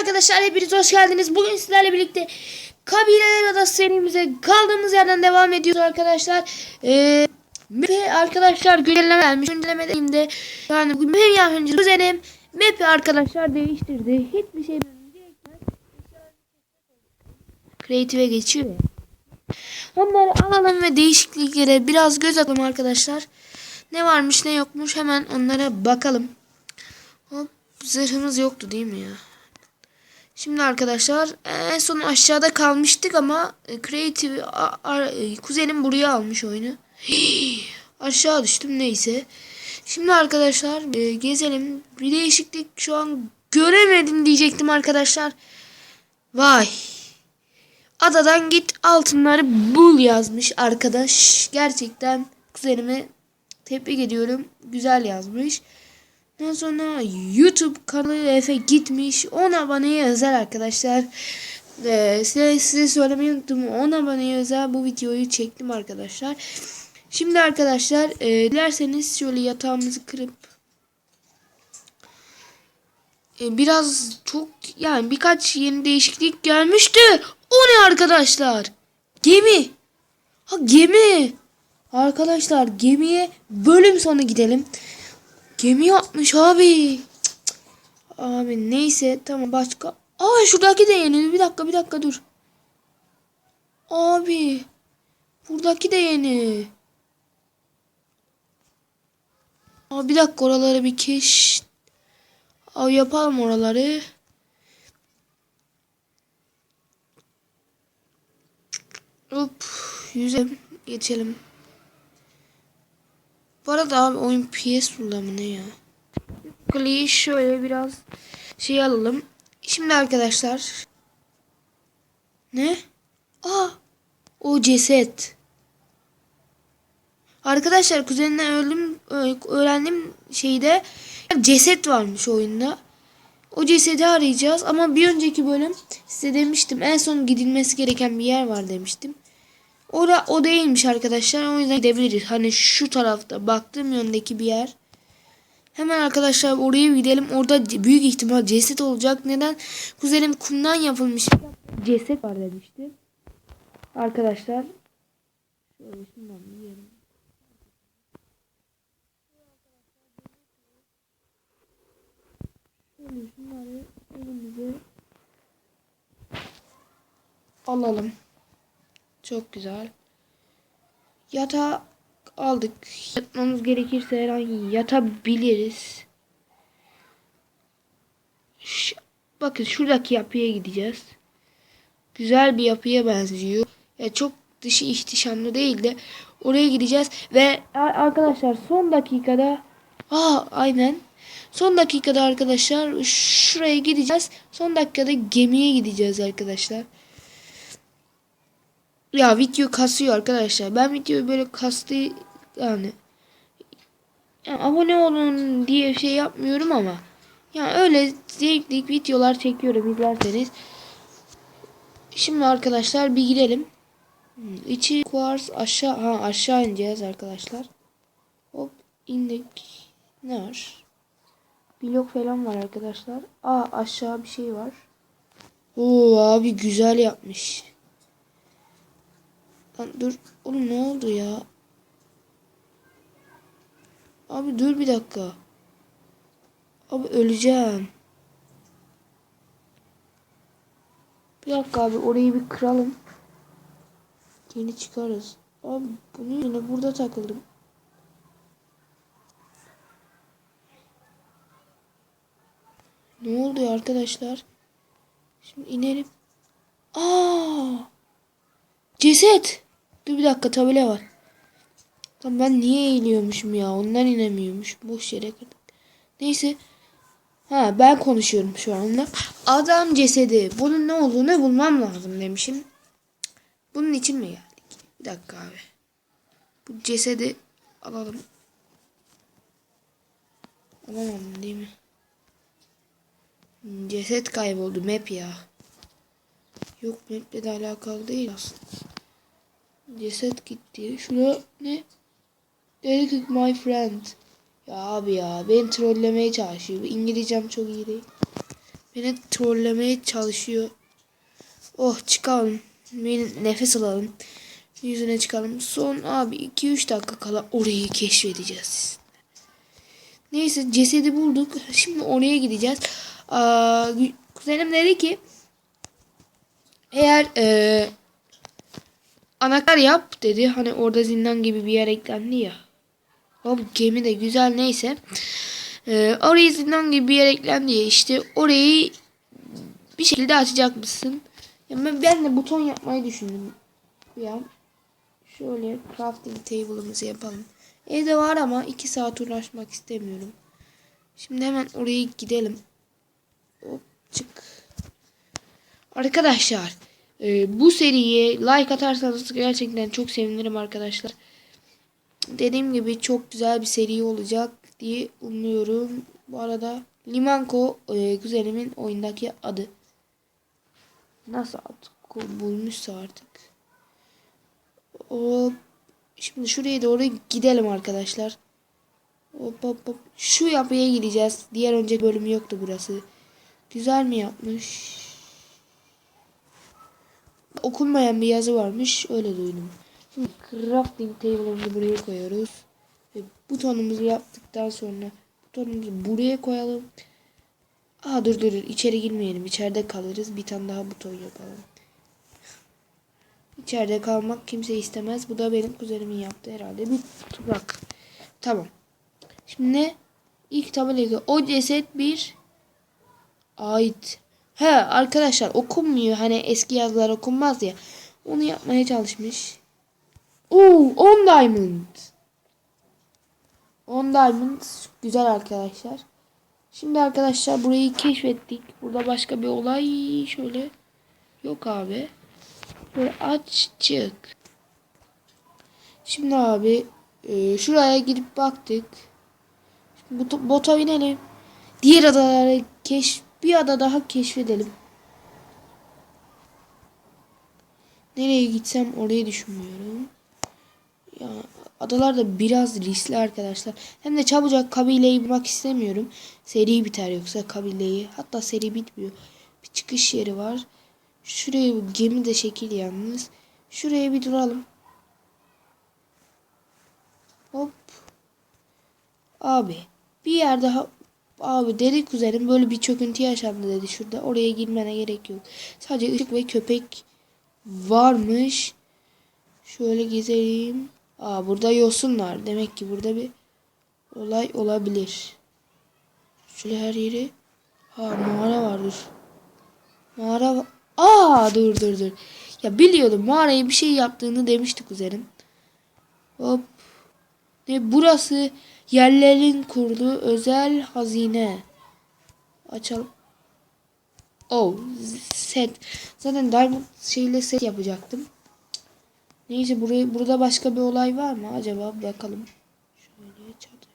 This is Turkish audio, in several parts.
arkadaşlar hepiniz hoş geldiniz. Bugün sizlerle birlikte Kabileler Adası serimize kaldığımız yerden devam ediyoruz arkadaşlar. Ee, ve arkadaşlar güncelleme gelmiş. Güncellemede yani bugün benim yardımcı kuzenim map'i arkadaşlar değiştirdi. Hiçbir şey Creative'e geçiyor. Onları alalım ve değişikliklere biraz göz atalım arkadaşlar. Ne varmış ne yokmuş hemen onlara bakalım. Hop zırhımız yoktu değil mi ya? Şimdi arkadaşlar en son aşağıda kalmıştık ama e, Creative e, kuzenim buraya almış oyunu. Aşağı düştüm neyse. Şimdi arkadaşlar e, gezelim. Bir değişiklik şu an göremedim diyecektim arkadaşlar. Vay. Adadan git altınları bul yazmış arkadaş. Gerçekten kuzenime tebrik ediyorum. Güzel yazmış. Ondan sonra YouTube kanalı Efe gitmiş. 10 aboneye özel arkadaşlar. Ee, size, size söylemeyi unuttum. 10 aboneye özel bu videoyu çektim arkadaşlar. Şimdi arkadaşlar e, dilerseniz şöyle yatağımızı kırıp e, biraz çok yani birkaç yeni değişiklik gelmişti. O ne arkadaşlar? Gemi. Ha gemi. Arkadaşlar gemiye bölüm sonu gidelim. Gemi yapmış abi. Cık cık. Abi neyse tamam başka. Aa şuradaki de yeni. Bir dakika bir dakika dur. Abi. Buradaki de yeni. Abi bir dakika oraları bir keş. Abi yapalım oraları. Hop. Yüze geçelim. Bu arada abi oyun PS mı ne ya? Kliği şöyle biraz şey alalım. Şimdi arkadaşlar. Ne? Aa! O ceset. Arkadaşlar kuzenimden öldüm, ö- öğrendim şeyde ceset varmış oyunda. O cesedi arayacağız ama bir önceki bölüm size demiştim en son gidilmesi gereken bir yer var demiştim. Ora o değilmiş arkadaşlar. O yüzden gidebiliriz. Hani şu tarafta baktığım yöndeki bir yer. Hemen arkadaşlar oraya gidelim. Orada büyük ihtimal ceset olacak. Neden? Kuzenim kumdan yapılmış ceset var demişti. Arkadaşlar. Şöyle şundan yiyelim. Şöyle şunları elimize alalım. Çok güzel. Yatağı aldık. Yatmamız gerekirse her an yatabiliriz. Ş- bakın şuradaki yapıya gideceğiz. Güzel bir yapıya benziyor. Ya çok dışı ihtişamlı değil de oraya gideceğiz ve arkadaşlar son dakikada aa aynen son dakikada arkadaşlar şuraya gideceğiz. Son dakikada gemiye gideceğiz arkadaşlar. Ya video kasıyor arkadaşlar. Ben videoyu böyle kastı yani, yani abone olun diye şey yapmıyorum ama yani öyle zevkli videolar çekiyorum izlerseniz. Şimdi arkadaşlar bir gidelim. Hmm, İçi kuars aşağı ha aşağı ineceğiz arkadaşlar. Hop indik. Ne var? Blok falan var arkadaşlar. Aa aşağı bir şey var. Oo abi güzel yapmış. Lan dur. Oğlum ne oldu ya? Abi dur bir dakika. Abi öleceğim. Bir dakika abi orayı bir kıralım. Yeni çıkarız. Abi bunu yine burada takıldım. Ne oldu ya arkadaşlar? Şimdi inelim. Aa! Ceset. Dur bir dakika tabela var. Lan ben niye eğiliyormuşum ya? Ondan inemiyormuş. Boş yere kırdık. Neyse. Ha ben konuşuyorum şu anda. Adam cesedi. Bunun ne olduğunu bulmam lazım demişim. Bunun için mi geldik? Bir dakika abi. Bu cesedi alalım. Alamam değil mi? Ceset kayboldu map ya. Yok maple de alakalı değil aslında. Ceset gitti. Şurada ne? Delicate my friend. Ya abi ya beni trollemeye çalışıyor. İngilizcem çok iyi değil. Beni trollemeye çalışıyor. Oh çıkalım. Bir nefes alalım. Yüzüne çıkalım. Son abi 2-3 dakika kala orayı keşfedeceğiz. Neyse cesedi bulduk. Şimdi oraya gideceğiz. Aa, kuzenim dedi ki eğer e, anahtar yap dedi. Hani orada zindan gibi bir yer eklendi ya. O gemi de güzel neyse. E, oraya zindan gibi bir yer eklendi ya. İşte orayı bir şekilde açacak mısın? Ya ben, ben de buton yapmayı düşündüm. Ya şöyle crafting table'ımızı yapalım. Evde var ama 2 saat uğraşmak istemiyorum. Şimdi hemen oraya gidelim. Hop çık. Arkadaşlar e, bu seriye like atarsanız gerçekten çok sevinirim arkadaşlar. Dediğim gibi çok güzel bir seri olacak diye umuyorum. Bu arada Limanko e, kuzenimin oyundaki adı. Nasıl artık bulmuşsa artık. O şimdi şuraya doğru gidelim arkadaşlar. Hop hop hop. Şu yapıya gideceğiz. Diğer önce bölümü yoktu burası. Güzel mi yapmış? Okunmayan bir yazı varmış. Öyle duydum. Şimdi crafting table'ımızı buraya koyuyoruz. Ve butonumuzu yaptıktan sonra butonumuzu buraya koyalım. Aa dur dur dur. içeri girmeyelim. İçeride kalırız. Bir tane daha buton yapalım. İçeride kalmak kimse istemez. Bu da benim kuzenimin yaptığı herhalde bir tuzak. Tamam. Şimdi? İlk tabelayı o ceset bir ait. He arkadaşlar okunmuyor. Hani eski yazılar okunmaz ya. Onu yapmaya çalışmış. Oo 10 diamond. 10 diamond güzel arkadaşlar. Şimdi arkadaşlar burayı keşfettik. Burada başka bir olay şöyle yok abi. Böyle aç çık. Şimdi abi e, şuraya gidip baktık. Şimdi bota binelim. Diğer adaları keş bir ada daha keşfedelim. Nereye gitsem orayı düşünmüyorum. Ya adalar da biraz riskli arkadaşlar. Hem de çabucak kabileyi bulmak istemiyorum. Seri biter yoksa kabileyi. Hatta seri bitmiyor. Bir çıkış yeri var. Şuraya bu gemi de şekil yalnız. Şuraya bir duralım. Hop. Abi bir yer daha abi dedi kuzenim böyle bir çöküntü yaşandı dedi şurada. Oraya girmene gerek yok. Sadece ışık ve köpek varmış. Şöyle gezelim. Aa burada yosun var. Demek ki burada bir olay olabilir. Şöyle her yeri. Ha mağara var dur. Mağara var. Aa dur dur dur. Ya biliyordum mağaraya bir şey yaptığını demişti kuzenim. Hop. Ne burası yerlerin kurduğu özel hazine. Açalım. Oh set. Zaten diamond şeyle set yapacaktım. Neyse burayı burada başka bir olay var mı acaba bakalım. Şöyle çatı.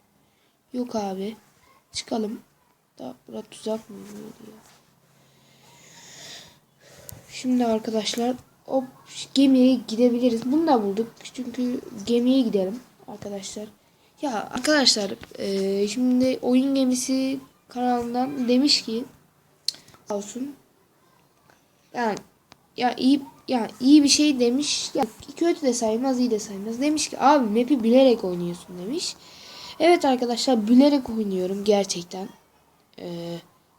Yok abi. Çıkalım. Da burada tuzak mı diyor. Şimdi arkadaşlar o gemiye gidebiliriz. Bunu da bulduk. Çünkü gemiye gidelim arkadaşlar. Ya arkadaşlar e, şimdi oyun gemisi kanalından demiş ki olsun. Yani ya iyi ya iyi bir şey demiş. Ya kötü de saymaz, iyi de saymaz. Demiş ki abi map'i bilerek oynuyorsun demiş. Evet arkadaşlar bilerek oynuyorum gerçekten. Ee,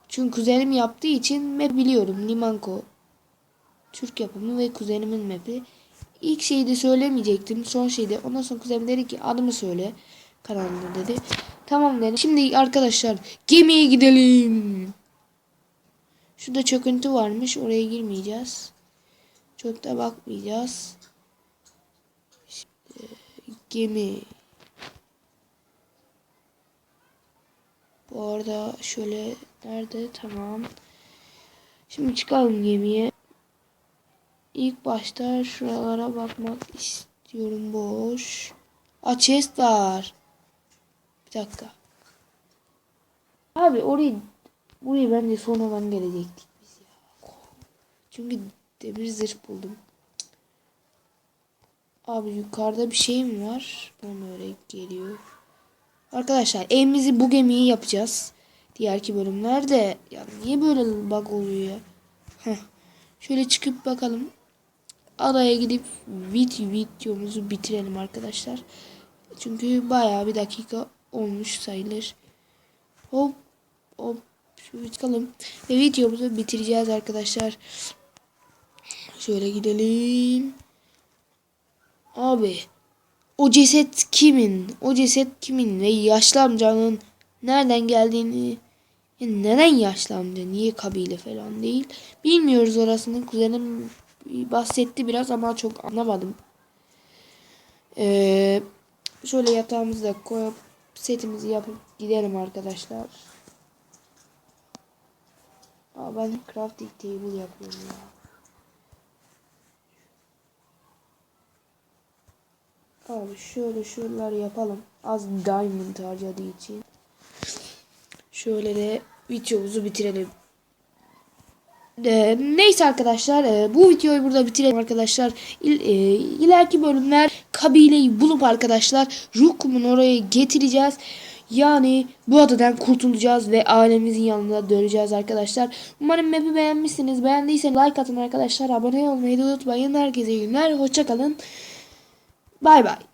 çünkü kuzenim yaptığı için map biliyorum. Limanko Türk yapımı ve kuzenimin map'i. İlk şeyi de söylemeyecektim. Son şeyde. Ondan sonra kuzenim dedi ki adımı söyle. Kanalında dedi. Tamam dedim. Şimdi arkadaşlar gemiye gidelim. Şurada çöküntü varmış. Oraya girmeyeceğiz. Çok da bakmayacağız. İşte, gemi. Bu arada şöyle nerede? Tamam. Şimdi çıkalım gemiye. İlk başta şuralara bakmak istiyorum boş. Aa chest var. Bir dakika. Abi orayı burayı bence sonradan gelecektik biz ya. Çünkü demir zırh buldum. Abi yukarıda bir şey mi var? Bana öyle geliyor. Arkadaşlar evimizi bu gemiyi yapacağız. Diğerki bölümlerde ya niye böyle bug oluyor ya? Heh. Şöyle çıkıp bakalım. Adaya gidip vid videomuzu bitirelim arkadaşlar. Çünkü bayağı bir dakika olmuş sayılır. Hop hop şöyle çıkalım. Ve videomuzu bitireceğiz arkadaşlar. Şöyle gidelim. Abi o ceset kimin? O ceset kimin? Ve yaşlı amcanın nereden geldiğini ya neden yaşlı amca? Niye kabile falan değil? Bilmiyoruz orasını. Kuzenim bahsetti biraz ama çok anlamadım. Ee, şöyle yatağımızı da koyup setimizi yapıp gidelim arkadaşlar. Aa, ben crafting table yapıyorum ya. Abi şöyle şuralar yapalım. Az diamond harcadığı için. Şöyle de videomuzu bitirelim. Ee, neyse arkadaşlar e, bu videoyu burada bitirelim arkadaşlar. İl, e, ileriki bölümler kabileyi bulup arkadaşlar Rukum'un oraya getireceğiz. Yani bu adadan kurtulacağız ve ailemizin yanına döneceğiz arkadaşlar. Umarım map'i beğenmişsiniz. Beğendiyseniz like atın arkadaşlar. Abone olmayı da unutmayın. Herkese iyi günler. Hoşçakalın. Bay bay.